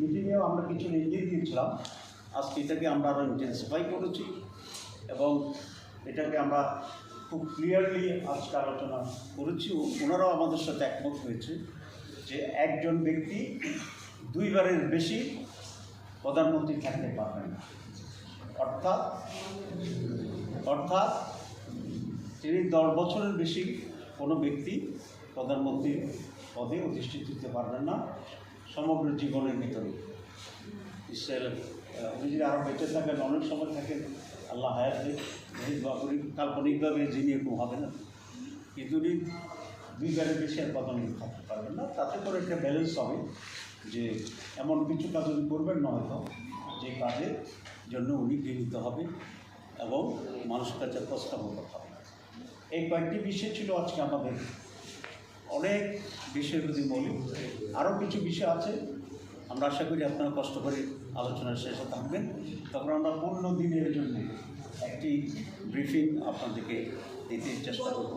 মিটিংয়েও আমরা কিছু এগিয়ে দিয়েছিলাম। আজকে এটাকে আমরা আরও ইন্টেন্সিফাই করেছি এবং এটাকে আমরা খুব ক্লিয়ারলি আজকে আলোচনা করেছি ওনারাও আমাদের সাথে একমত হয়েছে যে একজন ব্যক্তি দুইবারের বেশি প্রধানমন্ত্রী থাকতে পারবেন না। অর্থাৎ অর্থাৎ তিনি দশ বছরের বেশি কোনো ব্যক্তি প্রধানমন্ত্রীর পদে অধিষ্ঠিত হতে পারবেন না। সমগ্র জীবনের ভিতরে। ইসরায়েল উনি যদি আরও বেঁচে থাকেন, অনেক সময় থাকেন, আল্লাহ হায়াত করি কাল্পনিকভাবে যিনি এরকম হবে না। কিন্তু উনি দুইবারের বেশি আর প্রধানমন্ত্রী থাকতে পারবেন না। তাতে করে একটা ব্যালেন্স হবে যে এমন কিছু কাজ উনি করবেন না হয়তো, যে কাজের জন্য উনি গৃহীত হবে এবং মানুষের কাছে প্রস্তাবক হবে। এই কয়েকটি বিষয় ছিল আজকে আমাদের অনেক বিষয় যদি বলি আরও কিছু বিষয় আছে। আমরা আশা করি আপনারা কষ্ট করে আলোচনার শেষে থাকবেন তখন আমরা পূর্ণ দিনের জন্য একটি ব্রিফিং আপনাদেরকে দিতে চেষ্টা করব।